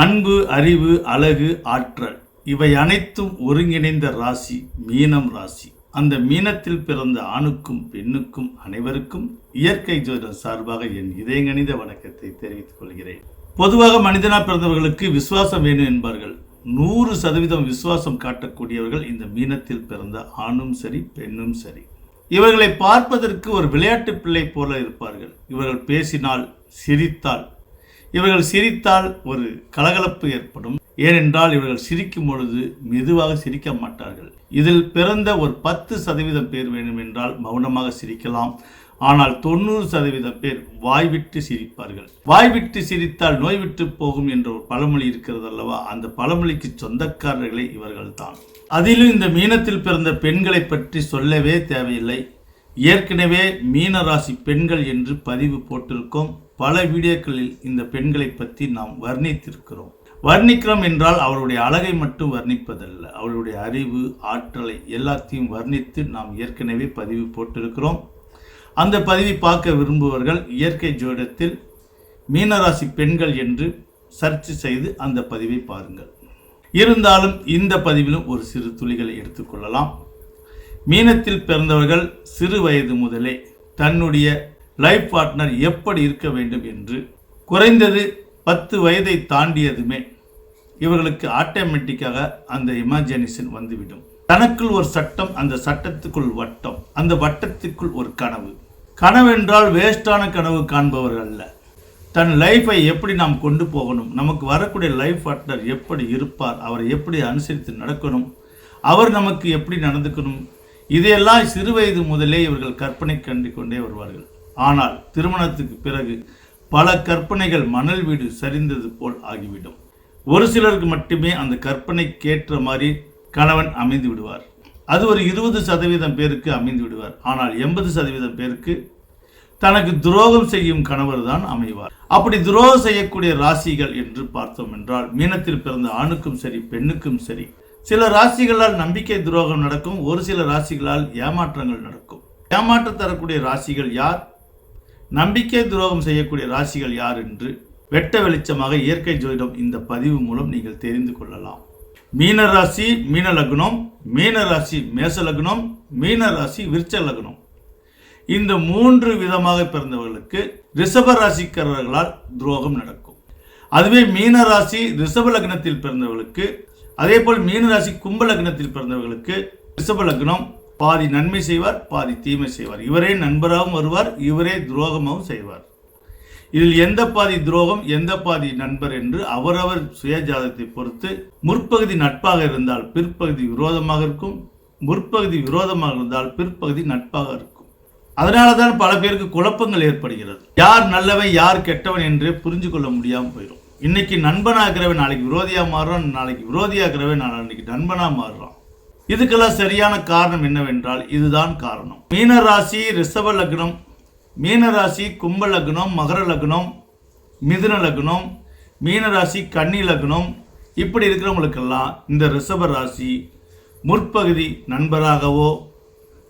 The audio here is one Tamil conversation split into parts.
அன்பு அறிவு அழகு ஆற்றல் இவை அனைத்தும் ஒருங்கிணைந்த ராசி மீனம் ராசி. அந்த மீனத்தில் பிறந்த ஆணுக்கும் பெண்ணுக்கும் அனைவருக்கும் இயற்கை ஜோதிடம் சார்பாக என் இதயங்கணித வணக்கத்தை தெரிவித்துக் கொள்கிறேன். பொதுவாக மனிதனா பிறந்தவர்களுக்கு விசுவாசம் வேணும் என்பார்கள். நூறு சதவீதம் விசுவாசம் காட்டக்கூடியவர்கள் இந்த மீனத்தில் பிறந்த ஆணும் சரி பெண்ணும் சரி. இவர்களை பார்ப்பதற்கு ஒரு விளையாட்டு பிள்ளை போல இருப்பார்கள். இவர்கள் பேசினால் சிரித்தால் இவர்கள் சிரித்தால் ஒரு கலகலப்பு ஏற்படும். ஏனென்றால் இவர்கள் சிரிக்கும் பொழுது மெதுவாக சிரிக்க மாட்டார்கள். இதில் பிறந்த ஒரு பத்து சதவீதம் பேர் வேண்டுமென்றால் மௌனமாக சிரிக்கலாம். ஆனால் தொண்ணூறு சதவீதம் பேர் வாய்விட்டு சிரிப்பார்கள். வாய்விட்டு சிரித்தால் நோய் விட்டு போகும் என்ற ஒரு பழமொழி இருக்கிறது அல்லவா அந்த பழமொழிக்கு சொந்தக்காரர்களே இவர்கள்தான். அதிலும் இந்த மீனத்தில் பிறந்த பெண்களை பற்றி சொல்லவே தேவையில்லை. ஏற்கனவே மீன ராசி பெண்கள் என்று பதிவு போட்டிருக்கோம். பல வீடியோக்களில் இந்த பெண்களை பற்றி நாம் வர்ணித்திருக்கிறோம். வர்ணிக்கிறோம் என்றால் அவருடைய அழகை மட்டும் வர்ணிப்பதல்ல அவருடைய அறிவு ஆற்றலை எல்லாத்தையும் வர்ணித்து நாம் ஏற்கனவே பதிவு போட்டிருக்கிறோம். அந்த பதிவை பார்க்க விரும்புபவர்கள் இயற்கை ஜோடத்தில் மீனராசி பெண்கள் என்று சர்ச் செய்து அந்த பதிவை பாருங்கள். இருந்தாலும் இந்த பதிவிலும் ஒரு சிறு துளிகளை எடுத்துக்கொள்ளலாம் மீனத்தில் பிறந்தவர்கள் சிறு வயது முதலே தன்னுடைய லைஃப் பார்ட்னர் எப்படி இருக்க வேண்டும் என்று குறைந்தது பத்து வயதை தாண்டியதுமே இவர்களுக்கு ஆட்டோமேட்டிக்காக அந்த இமேஜினேஷன் வந்துவிடும். தனக்குள் ஒரு சட்டம் அந்த சட்டத்துக்குள் வட்டம் அந்த வட்டத்துக்குள் ஒரு கனவு. கனவென்றால் வேஸ்டான கனவு காண்பவர்கள் அல்ல. தன் லைஃப்பை எப்படி நாம் கொண்டு போகணும்? நமக்கு வரக்கூடிய லைஃப் பார்ட்னர் எப்படி இருப்பார்? அவரை எப்படி அனுசரித்து நடக்கணும்? அவர் நமக்கு எப்படி நடந்துக்கணும்? இதையெல்லாம் சிறு வயது முதலே இவர்கள் கற்பனை கண்டு கொண்டே வருவார்கள். ஆனால் திருமணத்துக்கு பிறகு பல கற்பனைகள் மணல் வீடு சரிந்தது போல் ஆகிவிடும். ஒரு சிலருக்கு மட்டுமே அந்த கற்பனைக்கேற்ற மாதிரி கணவன் அமைந்து விடுவார். அது ஒரு இருபது சதவீதம் பேருக்கு அமைந்து விடுவார். ஆனால் எண்பது சதவீதம் பேருக்கு தனக்கு துரோகம் செய்யும் கணவர் தான் அமைவார். அப்படி துரோகம் செய்யக்கூடிய ராசிகள் என்று பார்த்தோம் என்றால் மீனத்தில் பிறந்த ஆணுக்கும் சரி பெண்ணுக்கும் சரி சில ராசிகளால் நம்பிக்கை துரோகம் நடக்கும் ஒரு சில ராசிகளால் ஏமாற்றங்கள் நடக்கும். ஏமாற்ற தரக்கூடிய ராசிகள் யார்? நம்பிக்கை துரோகம் செய்யக்கூடிய ராசிகள் யார் என்று வெட்ட வெளிச்சமாக இயற்கை ஜோதிடம் இந்த பதிவு மூலம் நீங்கள் தெரிந்து கொள்ளலாம். மீன ராசி மீன லக்னம் மீன ராசி மேச லக்னம் மீன ராசி விருச்ச லக்னம். இந்த மூன்று விதமாக பிறந்தவர்களுக்கு ரிஷப ராசிக்காரர்களால் துரோகம் நடக்கும். அதுவே மீன ராசி ரிஷப லக்னத்தில் பிறந்தவர்களுக்கு அதே போல் மீன ராசி கும்ப லக்னத்தில் பிறந்தவர்களுக்கு ரிஷப லக்னம் பாதி நன்மை செய்வார் பாதி தீமை செய்வார். இவரே நண்பராகவும் வருவார் இவரே துரோகமாகவும் செய்வார். இதில் எந்த பாதி துரோகம் எந்த பாதி நண்பர் என்று அவரவர் சுயஜாதத்தை பொறுத்து முற்பகுதி நட்பாக இருந்தால் பிற்பகுதி விரோதமாக இருக்கும் முற்பகுதி விரோதமாக இருந்தால் பிற்பகுதி நட்பாக இருக்கும். அதனால தான் பல பேருக்கு குழப்பங்கள் ஏற்படுகிறது. யார் நல்லவன் யார் கெட்டவன் என்று புரிஞ்சு கொள்ள முடியாமல் போயிடும் இன்னைக்கு நண்பனாகிறவன் நாளைக்கு விரோதியாக மாறுறான் நாளைக்கு விரோதியாகிறவன் நாளைக்கு நண்பனாக மாறுறான். இதுக்கெல்லாம் சரியான காரணம் என்னவென்றால் இதுதான் காரணம். மீனராசி ரிஷப லக்னம் மீனராசி கும்ப லக்னம் மகர லக்னம் மிதுன லக்னம் மீனராசி கன்னி லக்னம். இப்படி இருக்கிறவங்களுக்கெல்லாம் இந்த ரிஷப ராசி முற்பகுதி நண்பராகவோ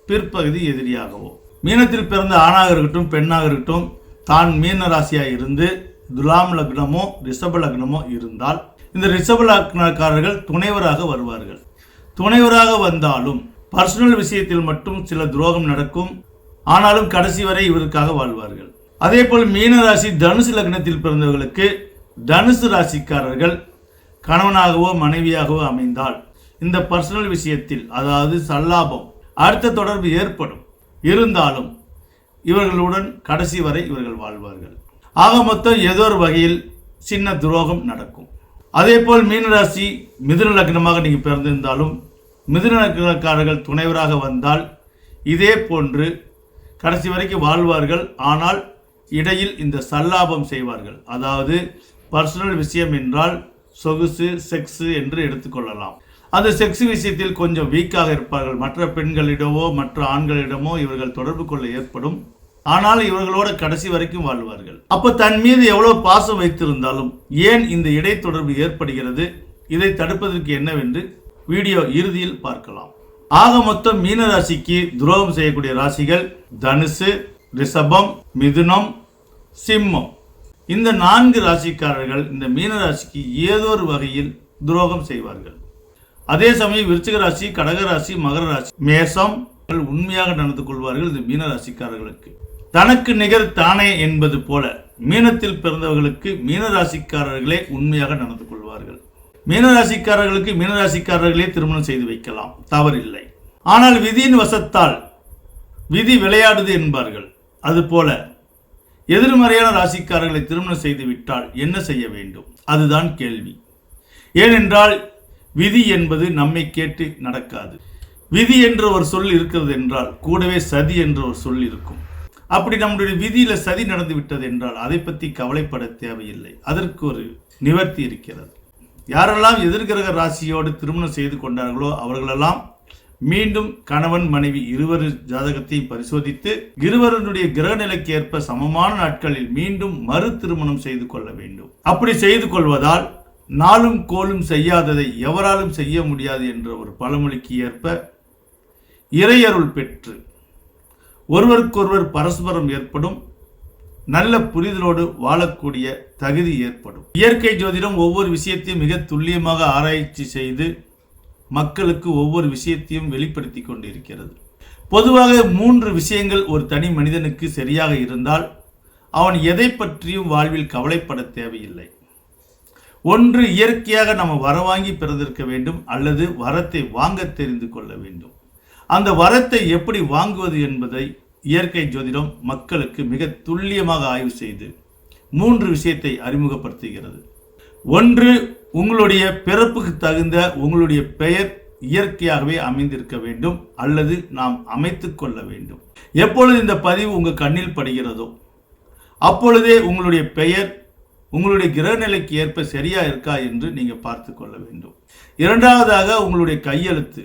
பிற்பகுதி எதிரியாகவோ. மீனத்தில் பிறந்த ஆணாக இருக்கட்டும் பெண்ணாக இருக்கட்டும் தான் மீன ராசியாக இருந்து துலாம் லக்னமோ ரிஷப லக்னமோ இருந்தால் இந்த ரிஷப லக்னக்காரர்கள் துணைவராக வருவார்கள். துணைவராக வந்தாலும் பர்சனல் விஷயத்தில் மட்டும் சில துரோகம் நடக்கும். ஆனாலும் கடைசி வரை இவருக்காக வாழ்வார்கள். அதே போல் மீன ராசி தனுசு லக்னத்தில் பிறந்தவர்களுக்கு தனுசு ராசிக்காரர்கள் கணவனாகவோ மனைவியாகவோ அமைந்தால் இந்த பர்சனல் விஷயத்தில் அதாவது சல்லாபம் அடுத்த தொடர்பு ஏற்படும். இருந்தாலும் இவர்களுடன் கடைசி வரை இவர்கள் வாழ்வார்கள். ஆக மொத்தம் ஏதோ ஒரு வகையில் சின்ன துரோகம் நடக்கும். அதே போல் மீனராசி மிதுன லக்னமாக நீங்கள் பிறந்திருந்தாலும் மிதுன லக்னக்காரர்கள் துணைவராக வந்தால் இதே போன்று கடைசி வரைக்கும் வாழ்வார்கள். ஆனால் இடையில் இந்த சல்லாபம் செய்வார்கள். அதாவது பர்சனல் விஷயம் என்றால் சொகுசு செக்ஸு என்று எடுத்துக்கொள்ளலாம் அந்த செக்ஸ் விஷயத்தில் கொஞ்சம் வீக்காக இருப்பார்கள். மற்ற பெண்களிடமோ மற்ற ஆண்களிடமோ இவர்கள் தொடர்பு கொள்ள ஏற்படும். ஆனால் இவர்களோட கடைசி வரைக்கும் வாழ்வார்கள். அப்போ தன் மீது எவ்வளவு பாசம் வைத்திருந்தாலும் ஏன் இந்த இடைத்தொடர்பு ஏற்படுகிறது? இதை தடுப்பதற்கு என்னவென்று வீடியோ இறுதியில் பார்க்கலாம். ஆக மொத்தம் மீன ராசிக்கு துரோகம் செய்யக்கூடிய ராசிகள் தனுசு ரிஷபம் மிதுனம் சிம்மம். இந்த நான்கு ராசிக்காரர்கள் இந்த மீன ராசிக்கு ஏதோ ஒரு வகையில் துரோகம் செய்வார்கள். அதே சமயம் விருச்சிக ராசி கடக ராசி மகர ராசி மேசம் உண்மையாக நடந்து கொள்வார்கள் இந்த மீன ராசிக்காரர்களுக்கு. தனக்கு நிகர் தானே என்பது போல மீனத்தில் பிறந்தவர்களுக்கு மீனராசிக்காரர்களே உண்மையாக நடந்து கொள்வார்கள். மீனராசிக்காரர்களுக்கு மீனராசிக்காரர்களே திருமணம் செய்து வைக்கலாம். தவறில்லை. ஆனால் விதியின் வசத்தால் விதி விளையாடுது என்பார்கள். அதுபோல எதிர்மறையான ராசிக்காரர்களை திருமணம் செய்து விட்டால் என்ன செய்ய வேண்டும்? அதுதான் கேள்வி. ஏனென்றால் விதி என்பது நம்மை கேட்டு நடக்காது. விதி என்ற ஒரு சொல் இருக்கிறது என்றால் கூடவே சதி என்ற ஒரு சொல் இருக்கும். அப்படி நம்முடைய விதியில சதி நடந்து விட்டது என்றால் அதை பற்றி கவலைப்பட தேவையில்லை. அதற்கு ஒரு நிவர்த்தி இருக்கிறது. யாரெல்லாம் எதிர்கிரக ராசியோடு திருமணம் செய்து கொண்டார்களோ அவர்களெல்லாம் மீண்டும் கணவன் மனைவி இருவர் ஜாதகத்தையும் பரிசோதித்து இருவருடைய கிரக நிலைக்கு ஏற்ப சமமான நாட்களில் மீண்டும் மறு திருமணம் செய்து கொள்ள வேண்டும். அப்படி செய்து கொள்வதால் நாளும் கோலும் செய்யாததை எவராலும் செய்ய முடியாது என்ற ஒரு பழமொழிக்கு ஏற்ப இறையருள் பெற்று ஒருவருக்கொருவர் பரஸ்பரம் ஏற்படும் நல்ல புரிதலோடு வாழக்கூடிய தகுதி ஏற்படும். இயற்கை ஜோதிடம் ஒவ்வொரு விஷயத்தையும் மிக துல்லியமாக ஆராய்ச்சி செய்து மக்களுக்கு ஒவ்வொரு விஷயத்தையும் வெளிப்படுத்தி கொண்டிருக்கிறது. பொதுவாக மூன்று விஷயங்கள் ஒரு தனி மனிதனுக்கு சரியாக இருந்தால் அவன் எதை பற்றியும் வாழ்வில் கவலைப்பட தேவையில்லை. ஒன்று இயற்கையாக நம்ம வரவாங்கி பிறந்திருக்க வேண்டும் அல்லது வரத்தை வாங்க தெரிந்து கொள்ள வேண்டும். அந்த வரத்தை எப்படி வாங்குவது என்பதை இயற்கை ஜோதிடம் மக்களுக்கு மிக துல்லியமாக ஆய்வு செய்து மூன்று விஷயத்தை அறிமுகப்படுத்துகிறது. ஒன்று உங்களுடைய பிறப்புக்கு தகுந்த உங்களுடைய பெயர் இயற்கையாகவே அமைந்திருக்க வேண்டும் அல்லது நாம் அமைத்து கொள்ள வேண்டும். எப்பொழுது இந்த பதிவு உங்கள் கண்ணில் படுகிறதோ அப்பொழுதே உங்களுடைய பெயர் உங்களுடைய கிரகநிலைக்கு ஏற்ப சரியா இருக்கா என்று நீங்கள் பார்த்து கொள்ள வேண்டும். இரண்டாவதாக உங்களுடைய கையெழுத்து.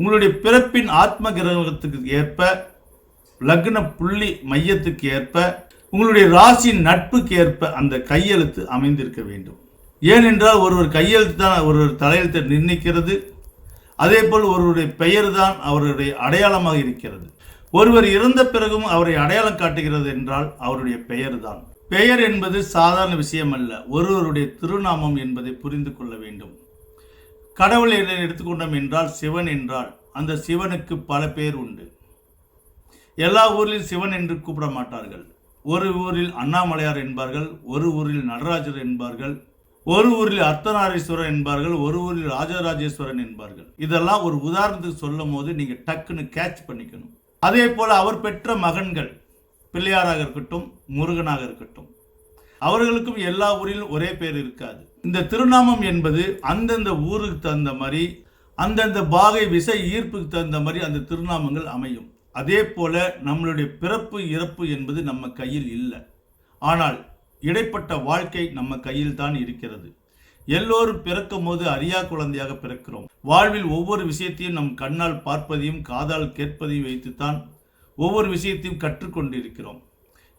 உங்களுடைய பிறப்பின் ஆத்ம கிரகத்துக்கு ஏற்ப லக்ன புள்ளி மையத்துக்கு ஏற்ப உங்களுடைய ராசியின் நட்புக்கு ஏற்ப அந்த கையெழுத்து அமைந்திருக்க வேண்டும். ஏனென்றால் ஒருவர் கையெழுத்து தான் ஒருவர் தலையெழுத்தை நிர்ணயிக்கிறது. அதே போல் ஒருவருடைய பெயர் தான் அவருடைய அடையாளமாக இருக்கிறது. ஒருவர் இறந்த பிறகும் அவரை அடையாளம் காட்டுகிறது என்றால் அவருடைய பெயர் தான் பெயர் என்பது சாதாரண விஷயம் அல்ல ஒருவருடைய திருநாமம் என்பதை புரிந்து கொள்ள வேண்டும். கடவுளை எடுத்துக்கொண்டோம் என்றால் சிவன் என்றால் அந்த சிவனுக்கு பல பேர் உண்டு. எல்லா ஊரிலும் சிவன் என்று கூப்பிட மாட்டார்கள். ஒரு ஊரில் அண்ணாமலையார் என்பார்கள் ஒரு ஊரில் நடராஜர் என்பார்கள் ஒரு ஊரில் அர்த்தநாரீஸ்வரர் என்பார்கள் ஒரு ஊரில் ராஜராஜேஸ்வரன் என்பார்கள். இதெல்லாம் ஒரு உதாரணத்துக்கு சொல்லும் போது நீங்கள் டக்குன்னு கேட்ச் பண்ணிக்கணும். அதே போல் அவர் பெற்ற மகன்கள் பிள்ளையாராக இருக்கட்டும் முருகனாக இருக்கட்டும் அவர்களுக்கும் எல்லா ஊரிலும் ஒரே பேர் இருக்காது. இந்த திருநாமம் என்பது அந்தந்த ஊருக்கு தகுந்த மாதிரி அந்தந்த பாகை விசை ஈர்ப்புக்கு தகுந்த மாதிரி அந்த திருநாமங்கள் அமையும். அதே போல நம்மளுடைய பிறப்பு இறப்பு என்பது நம்ம கையில் இல்லை. ஆனால் இடைப்பட்ட வாழ்க்கை நம்ம கையில் தான் இருக்கிறது. எல்லோரும் பிறக்கும் போது அறியா குழந்தையாக பிறக்கிறோம். வாழ்வில் ஒவ்வொரு விஷயத்தையும் நம் கண்ணால் பார்ப்பதையும் காதால் கேட்பதையும் வைத்துத்தான் ஒவ்வொரு விஷயத்தையும் கற்றுக்கொண்டிருக்கிறோம்.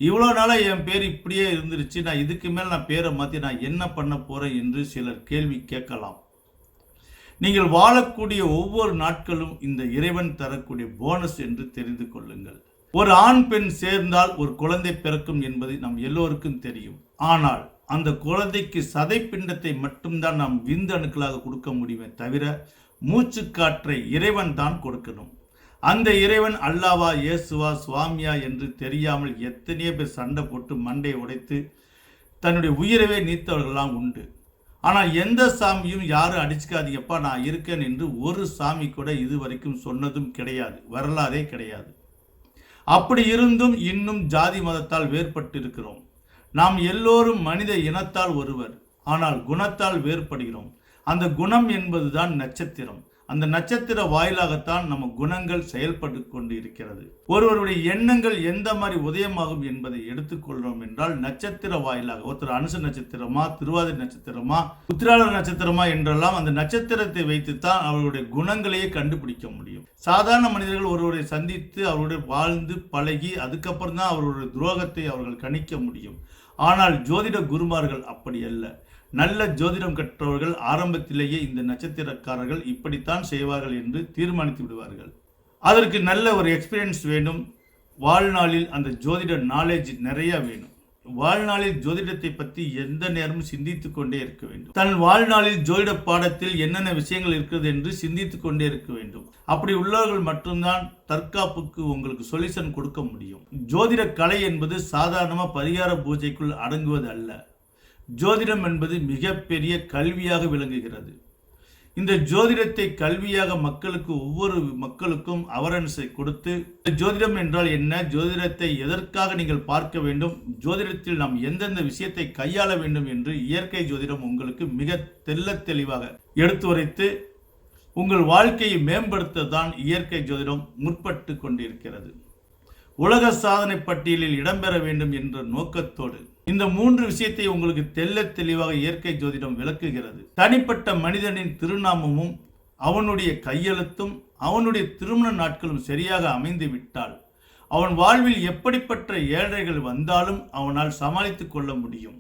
இவ்வளோ நாளாக என் பேர் இப்படியே இருந்துருச்சு. நான் இதுக்கு மேல் நான் பேரை மாற்றி நான் என்ன பண்ண போகிறேன் என்று சிலர் கேள்வி கேட்கலாம். நீங்கள் வாழக்கூடிய ஒவ்வொரு நாட்களும் இந்த இறைவன் தரக்கூடிய போனஸ் என்று தெரிந்து கொள்ளுங்கள். ஒரு ஆண் பெண் சேர்ந்தால் ஒரு குழந்தை பிறக்கும் என்பது நம் எல்லோருக்கும் தெரியும். ஆனால் அந்த குழந்தைக்கு சதை பிண்டத்தை மட்டும்தான் நாம் விந்து அணுக்களாக கொடுக்க முடியுமே தவிர மூச்சு காற்றை இறைவன் தான் கொடுக்கணும். அந்த இறைவன் அல்லாவா இயேசுவா சுவாமியா என்று தெரியாமல் எத்தனையோ பேர் சண்டை போட்டு மண்டையை உடைத்து தன்னுடைய உயிரவே நீத்தவர்கள்லாம் உண்டு. ஆனால் எந்த சாமியும் யாரும் அடிச்சுக்காதீங்கப்பா நான் இருக்கேன் என்று ஒரு சாமி கூட இதுவரைக்கும் சொன்னதும் கிடையாது வரலாறே கிடையாது. அப்படி இருந்தும் இன்னும் ஜாதி மதத்தால் வேறுபட்டு இருக்கிறோம் நாம் எல்லோரும் மனித இனத்தால் ஒருவர் ஆனால் குணத்தால் வேறுபடுகிறோம். அந்த குணம் என்பதுதான் நட்சத்திரம். அந்த நட்சத்திர வாயிலாகத்தான் நம்ம குணங்கள் செயல்பட்டு கொண்டு இருக்கிறது ஒருவருடைய எண்ணங்கள் எந்த மாதிரி உதயமாகும் என்பதை எடுத்துக்கொள்கிறோம் என்றால் நட்சத்திர வாயிலாக ஒருத்தர் அனுச நட்சத்திரமா திருவாதிரை நட்சத்திரமா உத்திராட நட்சத்திரமா என்றெல்லாம் அந்த நட்சத்திரத்தை வைத்துத்தான் அவர்களுடைய குணங்களையே கண்டுபிடிக்க முடியும். சாதாரண மனிதர்கள் ஒருவரை சந்தித்து அவருடைய வாழ்ந்து பழகி அதுக்கப்புறம் தான் அவருடைய துரோகத்தை அவர்கள் கணிக்க முடியும். ஆனால் ஜோதிட குருமார்கள் அப்படி அல்ல. நல்ல ஜோதிடம் கற்றவர்கள் ஆரம்பத்திலேயே இந்த நட்சத்திரக்காரர்கள் இப்படித்தான் செய்வார்கள் என்று தீர்மானித்து விடுவார்கள். அதற்கு நல்ல ஒரு எக்ஸ்பீரியன்ஸ் வேண்டும். வாழ்நாளில் அந்த ஜோதிட நாலேஜ் நிறைய வேணும். வாழ்நாளில் ஜோதிடத்தை பற்றி எந்த நேரமும் சிந்தித்து கொண்டே இருக்க வேண்டும். தன் வாழ்நாளில் ஜோதிட பாடத்தில் என்னென்ன விஷயங்கள் இருக்கிறது என்று சிந்தித்து கொண்டே இருக்க வேண்டும். அப்படி உள்ளவர்கள் மட்டும்தான் தற்காப்புக்கு உங்களுக்கு சொல்யூஷன் கொடுக்க முடியும். ஜோதிட கலை என்பது சாதாரணமாக பரிகார பூஜைக்குள் அடங்குவது அல்ல. ஜோதிடம் என்பது மிகப்பெரிய கல்வியாக விளங்குகிறது. இந்த ஜோதிடத்தை கல்வியாக மக்களுக்கு ஒவ்வொரு மக்களுக்கும் அவரன்ஸை கொடுத்து ஜோதிடம் என்றால் என்ன? ஜோதிடத்தை எதற்காக நீங்கள் பார்க்க வேண்டும்? ஜோதிடத்தில் நாம் எந்தெந்த விஷயத்தை கையாள வேண்டும் என்று இயற்கை ஜோதிடம் உங்களுக்கு மிக தெல்ல தெளிவாக எடுத்து உரைத்து உங்கள் வாழ்க்கையை மேம்படுத்த தான் இயற்கை ஜோதிடம் முற்பட்டு கொண்டிருக்கிறது. உலக சாதனை பட்டியலில் இடம்பெற வேண்டும் என்ற நோக்கத்தோடு இந்த மூன்று விஷயத்தை உங்களுக்கு தெள்ளத் தெளிவாக இயற்கை ஜோதிடம் விளக்குகிறது. தனிப்பட்ட மனிதனின் திருநாமமும் அவனுடைய கையெழுத்தும் அவனுடைய திருமண நாட்களும் சரியாக அமைந்து விட்டால் அவன் வாழ்வில் எப்படிப்பட்ட ஏழைகள் வந்தாலும் அவனால் சமாளித்துக் கொள்ள முடியும்.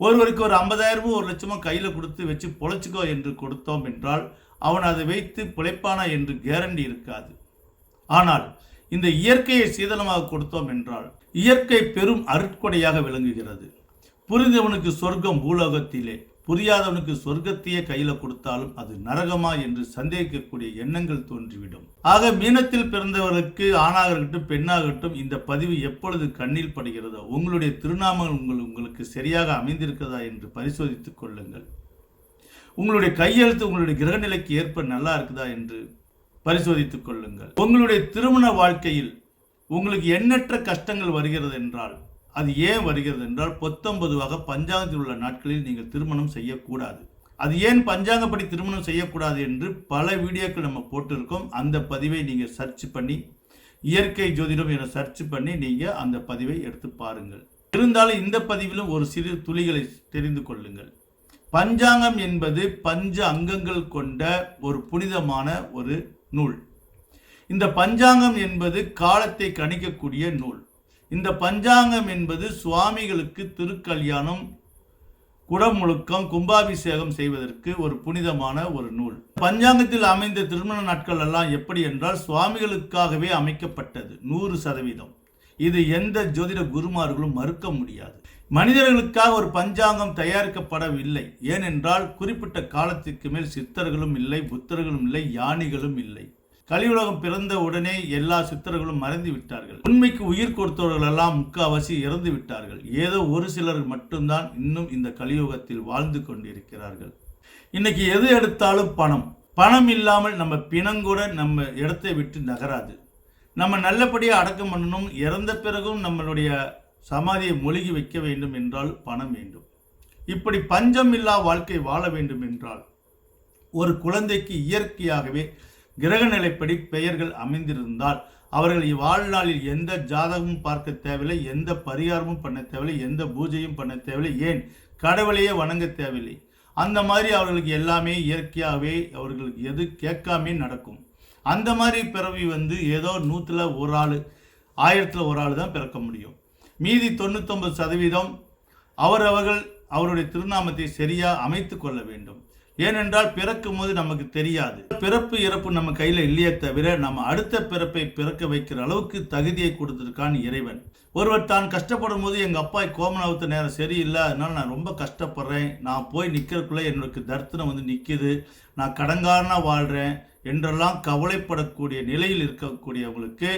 ஒருவருக்கு ஒரு ஐம்பதாயிரமோ ஒரு லட்சமோ கையில் கொடுத்து வச்சு பொழைச்சிக்கோ என்று கொடுத்தோம் என்றால் அவன் அதை வைத்து பிழைப்பானா என்று கேரண்டி இருக்காது. ஆனால் இந்த இயற்கையை சீதனமாக கொடுத்தோம் என்றால் இயற்கை பெரும் அருட்கொடையாக விளங்குகிறது. புரிந்தவனுக்கு சொர்க்கம் பூலோகத்திலே புரியாதவனுக்கு சொர்க்கத்தையே கையில கொடுத்தாலும் அது நரகமா என்று சந்தேகிக்கக்கூடிய எண்ணங்கள் தோன்றிவிடும். ஆக மீனத்தில் பிறந்தவர்களுக்கு ஆணாக இருக்கட்டும் பெண்ணாகட்டும் இந்த பதிவு எப்பொழுது கண்ணில் படுகிறதோ உங்களுடைய திருநாமங்கள் உங்கள் உங்களுக்கு சரியாக அமைந்திருக்கிறதா என்று பரிசோதித்துக் கொள்ளுங்கள். உங்களுடைய கையெழுத்து உங்களுடைய கிரகநிலைக்கு ஏற்ப நல்லா இருக்குதா என்று பரிசோதித்துக் கொள்ளுங்கள். உங்களுடைய திருமண வாழ்க்கையில் உங்களுக்கு எண்ணற்ற கஷ்டங்கள் வருகிறது என்றால் அது ஏன் வருகிறது என்றால் பொத்தொன்பதுவாக பஞ்சாங்கத்தில் உள்ள நாட்களில் நீங்கள் திருமணம் செய்யக்கூடாது. அது ஏன் பஞ்சாங்கப்படி திருமணம் செய்யக்கூடாது என்று பல வீடியோக்கள் நம்ம போட்டிருக்கோம். அந்த பதிவை நீங்கள் சர்ச் பண்ணி இயற்கை ஜோதிடம் என சர்ச் பண்ணி நீங்கள் அந்த பதிவை எடுத்து பாருங்கள். இருந்தாலும் இந்த பதிவிலும் ஒரு சிறு துளிகளை தெரிந்து கொள்ளுங்கள். பஞ்சாங்கம் என்பது பஞ்ச அங்கங்கள் கொண்ட ஒரு புனிதமான ஒரு நூல். இந்த பஞ்சாங்கம் என்பது காலத்தை கணிக்கக்கூடிய நூல். இந்த பஞ்சாங்கம் என்பது சுவாமிகளுக்கு திருக்கல்யாணம் குடமுழுக்கம் கும்பாபிஷேகம் செய்வதற்கு ஒரு புனிதமான ஒரு நூல். பஞ்சாங்கத்தில் அமைந்த திருமண நாட்கள் எல்லாம் எப்படி என்றால் சுவாமிகளுக்காகவே அமைக்கப்பட்டது நூறு சதவீதம். இது எந்த ஜோதிட குருமார்களும் மறுக்க முடியாது. மனிதர்களுக்காக ஒரு பஞ்சாங்கம் தயாரிக்கப்படவில்லை. ஏனென்றால் குறிப்பிட்ட காலத்திற்கு மேல் சித்தர்களும் இல்லை புத்தர்களும் இல்லை யானிகளும் இல்லை. கலியுலகம் பிறந்த உடனே எல்லா சித்தர்களும் மறைந்து விட்டார்கள் உண்மைக்கு உயிர் கொடுத்தவர்கள் எல்லாம் முக்காவாசி இறந்து விட்டார்கள் ஏதோ ஒரு சிலர் மட்டும்தான் இன்னும் இந்த கலியுகத்தில் வாழ்ந்து கொண்டிருக்கிறார்கள். இன்னைக்கு எது எடுத்தாலும் பணம். பணம் இல்லாமல் நம்ம பிணங்கூட நம்ம இடத்தை விட்டு நகராது. நம்ம நல்லபடியாக அடக்கம் பண்ணணும். இறந்த பிறகும் நம்மளுடைய சமாதியை மொழிகி வைக்க வேண்டும் என்றால் பணம் வேண்டும். இப்படி பஞ்சம் இல்லா வாழ்க்கை வாழ வேண்டும் என்றால் ஒரு குழந்தைக்கு இயற்கையாகவே கிரக நிலைப்படி பெயர்கள் அமைந்திருந்தால் அவர்கள் வாழ்நாளில் எந்த ஜாதகமும் பார்க்க தேவையில்லை எந்த பரிகாரமும் பண்ண தேவையில்லை எந்த பூஜையும் பண்ண தேவையில்லை ஏன்? கடவுளையே வணங்க தேவையில்லை. அந்த மாதிரி அவர்களுக்கு எல்லாமே இயற்கையாகவே அவர்களுக்கு எது கேட்காமே நடக்கும். அந்த மாதிரி பிறவி வந்து ஏதோ நூற்றில் ஒரு ஆள் ஆயிரத்தில் ஒரு ஆள் தான் பிறக்க முடியும். மீதி தொண்ணூத்தொன்பது சதவீதம் அவரவர்கள் அவருடைய திருநாமத்தை சரியாக அமைத்து கொள்ள வேண்டும். ஏனென்றால் பிறக்கும் போது நமக்கு தெரியாது. பிறப்பு இறப்பு நம்ம கையில் இல்லையே தவிர நம்ம அடுத்த பிறப்பை பிறக்க வைக்கிற அளவுக்கு தகுதியை கொடுத்திருக்கான் இறைவன். ஒருவர் தான் கஷ்டப்படும் போது எங்கள் அப்பா கோமனாவத்த நேரம் சரியில்லை அதனால நான் ரொம்ப கஷ்டப்படுறேன். நான் போய் நிற்கிறதுக்குள்ளே என்னோட தர்த்தனம் வந்து நிற்கிது நான் கடங்காரனாக வாழ்கிறேன் என்றெல்லாம் கவலைப்படக்கூடிய நிலையில் இருக்கக்கூடியவங்களுக்கு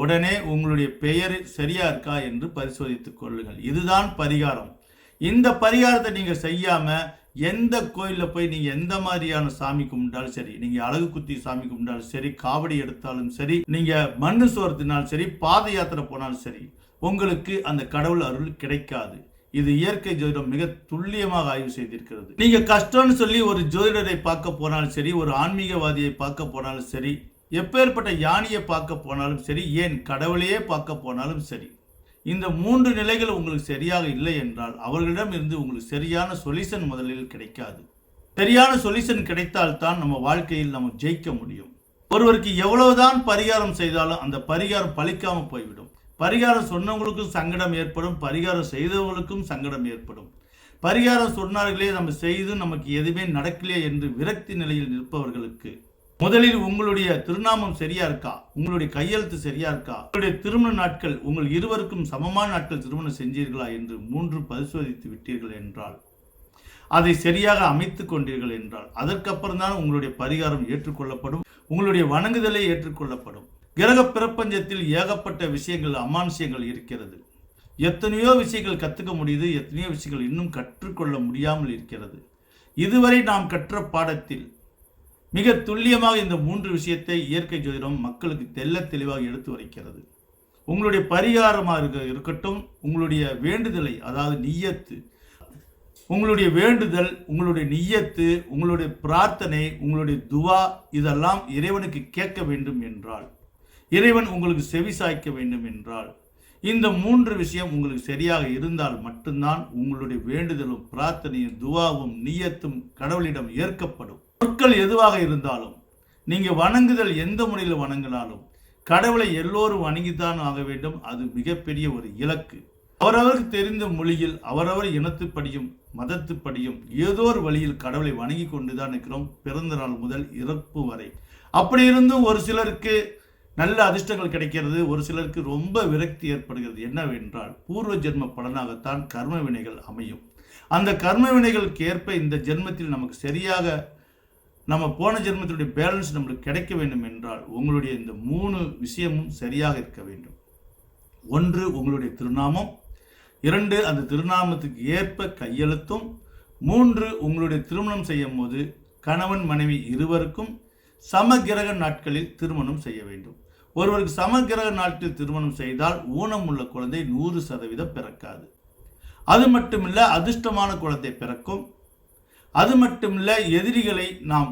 உடனே உங்களுடைய பெயர் சரியா இருக்கா என்று பரிசோதித்துக் கொள்ளுங்கள். இதுதான் பரிகாரம். இந்த பரிகாரத்தை நீங்கள் செய்யாமல் எந்த கோயிலில் போய் நீங்கள் எந்த மாதிரியான சாமி கும்பிட்டாலும் சரி நீங்கள் அழகு குத்தி சாமி கும்பிட்டாலும் சரி காவடி எடுத்தாலும் சரி நீங்கள் மண்ணு சோர்த்தினாலும் சரி பாத யாத்திரை போனாலும் சரி உங்களுக்கு அந்த கடவுள் அருள் கிடைக்காது. இது இயற்கை ஜோதிடம் மிக துல்லியமாக ஆய்வு செய்திருக்கிறது. நீங்க கஷ்டம்னு சொல்லி ஒரு ஜோதிடரை பார்க்க போனாலும் சரி ஒரு ஆன்மீகவாதியை பார்க்க போனாலும் சரி எப்பேற்பட்ட யானையை பார்க்க போனாலும் சரி ஏன் கடவுளையே பார்க்க போனாலும் சரி இந்த மூன்று நிலைகள் உங்களுக்கு சரியாக இல்லை என்றால் அவர்களிடம் இருந்து உங்களுக்கு சரியான சொல்யூஷன் முதலில் கிடைக்காது. சரியான சொல்யூஷன் கிடைத்தால்தான் நம்ம வாழ்க்கையில் நம்ம ஜெயிக்க முடியும். ஒருவருக்கு எவ்வளவுதான் பரிகாரம் செய்தாலும் அந்த பரிகாரம் பழிக்காம போய்விடும். பரிகாரம் சொன்னவங்களுக்கும் சங்கடம் ஏற்படும் பரிகாரம் செய்தவங்களுக்கும் சங்கடம் ஏற்படும். பரிகாரம் சொன்னார்களே நம்ம செய்து நமக்கு எதுவுமே நடக்கலையே என்று விரக்தி நிலையில் நிற்பவர்களுக்கு. முதலில் உங்களுடைய திருநாமம் சரியா இருக்கா? உங்களுடைய கையெழுத்து சரியா இருக்கா? உங்களுடைய திருமண நாட்கள் உங்கள் இருவருக்கும் சமமான நாட்கள் திருமணம் செஞ்சீர்களா என்று மூன்று பரிசோதித்து விட்டீர்கள் என்றால் அதை சரியாக அமைத்து கொண்டீர்கள் என்றால் அதற்கப்புறம் தான் உங்களுடைய பரிகாரம் ஏற்றுக்கொள்ளப்படும் உங்களுடைய வணங்குதலை ஏற்றுக்கொள்ளப்படும். கிரக பிரபஞ்சத்தில் ஏகப்பட்ட விஷயங்கள் அமானுஷியங்கள் இருக்கிறது. எத்தனையோ விஷயங்கள் கற்றுக்க முடியுது எத்தனையோ விஷயங்கள் இன்னும் கற்றுக்கொள்ள முடியாமல் இருக்கிறது. இதுவரை நாம் கற்ற பாடத்தில் மிக துல்லியமாக இந்த மூன்று விஷயத்தை இயற்கை ஜோதிடம் மக்களுக்கு தெல்ல தெளிவாக எடுத்து வரைக்கிறது உங்களுடைய பரிகாரமாக இருக்க இருக்கட்டும் உங்களுடைய வேண்டுதலை அதாவது நியத்து உங்களுடைய வேண்டுதல் உங்களுடைய நியத்து உங்களுடைய பிரார்த்தனை உங்களுடைய துவா இதெல்லாம் இறைவனுக்கு கேட்க வேண்டும் என்றால் இறைவன் உங்களுக்கு செவி சாய்க்க வேண்டும் என்றால் இந்த மூன்று விஷயம் உங்களுக்கு சரியாக இருந்தால் மட்டும்தான் உங்களுடைய வேண்டுதலும் பிரார்த்தனையும் துவாவும் நீயத்தும் கடவுளிடம் ஏற்கப்படும். சொற்கள் எதுவாக இருந்தாலும் நீங்கள் வணங்குதல் எந்த முறையில் வணங்கினாலும் கடவுளை எல்லோரும் வணங்கித்தான் ஆக வேண்டும். அது மிகப்பெரிய ஒரு இலக்கு. அவரவருக்கு தெரிந்த மொழியில் அவரவர் இனத்துப்படியும் மதத்துப்படியும் ஏதோ ஒரு வழியில் கடவுளை வணங்கி கொண்டுதான் இருக்கிறோம் பிறந்த நாள் முதல் இறப்பு வரை. அப்படி இருந்தும் ஒரு சிலருக்கு நல்ல அதிர்ஷ்டங்கள் கிடைக்கிறது. ஒரு சிலருக்கு ரொம்ப விரக்தி ஏற்படுகிறது. என்னவென்றால் பூர்வ ஜென்ம பலனாகத்தான் கர்ம வினைகள் அமையும். அந்த கர்ம வினைகளுக்கு ஏற்ப இந்த ஜென்மத்தில் நமக்கு சரியாக நம்ம போன ஜென்மத்தினுடைய பேலன்ஸ் நம்மளுக்கு கிடைக்க வேண்டும் என்றால் உங்களுடைய இந்த மூணு விஷயமும் சரியாக இருக்க வேண்டும். ஒன்று உங்களுடைய திருநாமம். இரண்டு அந்த திருநாமத்துக்கு ஏற்ப கையெழுத்தும். மூன்று உங்களுடைய திருமணம் செய்யும் போது கணவன் மனைவி இருவருக்கும் சமகிரக நாட்களில் திருமணம் செய்ய வேண்டும். ஒருவருக்கு சமகிரக நாட்டில் திருமணம் செய்தால் ஊனம் உள்ள குழந்தை நூறு சதவீதம் பிறக்காது. அது மட்டுமில்ல அதிர்ஷ்டமான குழந்தை பிறக்கும். அது மட்டுமில்ல எதிரிகளை நாம்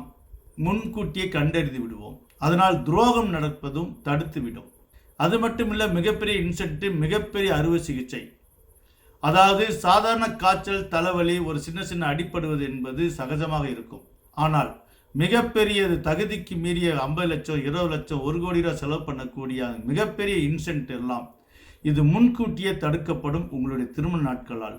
முன்கூட்டியே கண்டறிந்து விடுவோம். அதனால் துரோகம் நடப்பதும் தடுத்துவிடும் அது மட்டுமில்ல மிகப்பெரிய இன்சென்டிவ் மிகப்பெரிய அறுவை சிகிச்சை. அதாவது சாதாரண காய்ச்சல் தலைவலி ஒரு சின்ன சின்ன அடிப்படுவது என்பது சகஜமாக இருக்கும். ஆனால் மிகப்பெரிய தகுதிக்கு மீறிய ஐம்பது லட்சம் இருபது லட்சம் ஒரு கோடி ரூபா செலவு பண்ணக்கூடிய மிகப்பெரிய இன்சென்ட் எல்லாம் இது முன்கூட்டியே தடுக்கப்படும் உங்களுடைய திருமண நாட்களால்.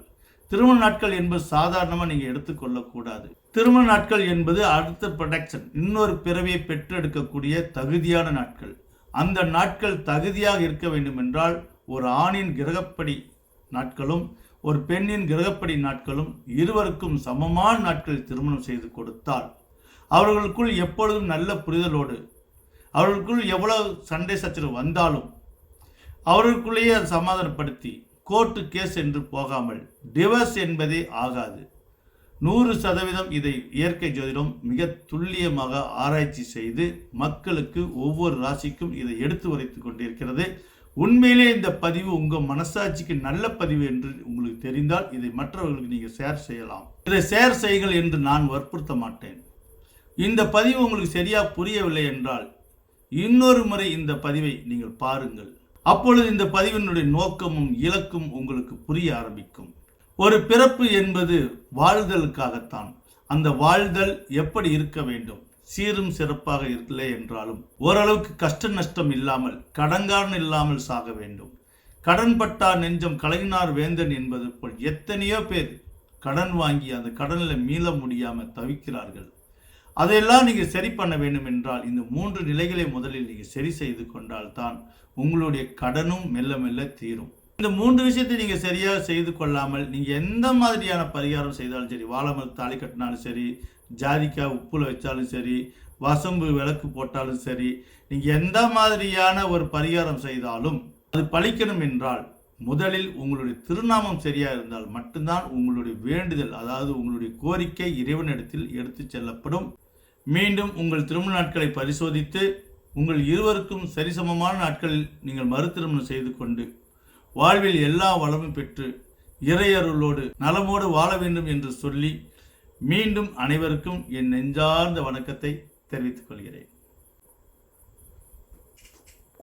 திருமண நாட்கள் என்பது சாதாரணமாக நீங்கள் எடுத்துக்கொள்ளக்கூடாது. திருமண நாட்கள் என்பது அடுத்த ப்ரொடக்ஷன் இன்னொரு பிறவியை பெற்றெடுக்கக்கூடிய தகுதியான நாட்கள். அந்த நாட்கள் தகுதியாக இருக்க வேண்டும் என்றால் ஒரு ஆணின் கிரகப்படி நாட்களும் ஒரு பெண்ணின் கிரகப்படி நாட்களும் இருவருக்கும் சமமான நாட்களில் திருமணம் செய்து கொடுத்தால் அவர்களுக்குள் எப்பொழுதும் நல்ல புரிதலோடு அவர்களுக்குள் எவ்வளவு சண்டை சச்சரவு வந்தாலும் அவர்களுக்குள்ளேயே அதை சமாதானப்படுத்தி கோர்ட்டு கேஸ் என்று போகாமல் டிவர்ஸ் என்பதே ஆகாது. நூறு சதவீதம் இதை இயற்கை ஜோதிடம் மிக துல்லியமாக ஆராய்ச்சி செய்து மக்களுக்கு ஒவ்வொரு ராசிக்கும் இதை எடுத்து உரைத்து கொண்டிருக்கிறது. உண்மையிலே இந்த பதிவு உங்கள் மனசாட்சிக்கு நல்ல பதிவு என்று உங்களுக்கு தெரிந்தால் இதை மற்றவர்களுக்கு நீங்கள் ஷேர் செய்யலாம். இதை ஷேர் செய்யுங்கள் என்று நான் வற்புறுத்த மாட்டேன். இந்த பதிவு உங்களுக்கு சரியாக புரியவில்லை என்றால் இன்னொரு முறை இந்த பதிவை நீங்கள் பாருங்கள். அப்பொழுது இந்த பதிவினுடைய நோக்கமும் இலக்கும் உங்களுக்கு புரிய ஆரம்பிக்கும். ஒரு பிறப்பு என்பது வாழ்தலுக்காகத்தான். அந்த வாழ்தல் எப்படி இருக்க வேண்டும்? சீரும் சிறப்பாக இல்லை என்றாலும் ஓரளவுக்கு கஷ்ட நஷ்டம் இல்லாமல் கடங்காரன் இல்லாமல் சாக வேண்டும். கடன்பட்டார் நெஞ்சம் கலைஞர் வேந்தன் என்பது போல் எத்தனையோ பேர் கடன் வாங்கி அந்த கடனில் மீள முடியாமல் தவிக்கிறார்கள். அதையெல்லாம் நீங்கள் சரி பண்ண வேண்டும் என்றால் இந்த மூன்று நிலைகளை முதலில் நீங்கள் சரி செய்து கொண்டால் தான் உங்களுடைய கடனும் மெல்ல மெல்ல தீரும். இந்த மூன்று விஷயத்தை நீங்கள் சரியாக செய்து கொள்ளாமல் நீங்கள் எந்த மாதிரியான பரிகாரம் செய்தாலும் சரி வாழை மரத்து தாலி கட்டினாலும் சரி ஜாதிக்காய் உப்புல வச்சாலும் சரி வசம்பு விளக்கு போட்டாலும் சரி நீங்கள் எந்த மாதிரியான ஒரு பரிகாரம் செய்தாலும் அது பழிக்கணும் என்றால் முதலில் உங்களுடைய திருநாமம் சரியாக இருந்தால் மட்டும்தான் உங்களுடைய வேண்டுதல் அதாவது உங்களுடைய கோரிக்கை இறைவனிடத்தில் எடுத்து செல்லப்படும். மீண்டும் உங்கள் திருமண நாட்களை பரிசோதித்து உங்கள் இருவருக்கும் சரிசமமான நாட்களில் நீங்கள் மறு திருமணம் செய்து கொண்டு வாழ்வில் எல்லா வளமும் பெற்று இறையருளோடு நலமோடு வாழ வேண்டும் என்று சொல்லி மீண்டும் அனைவருக்கும் என் நெஞ்சார்ந்த வணக்கத்தை தெரிவித்துக் கொள்கிறேன்.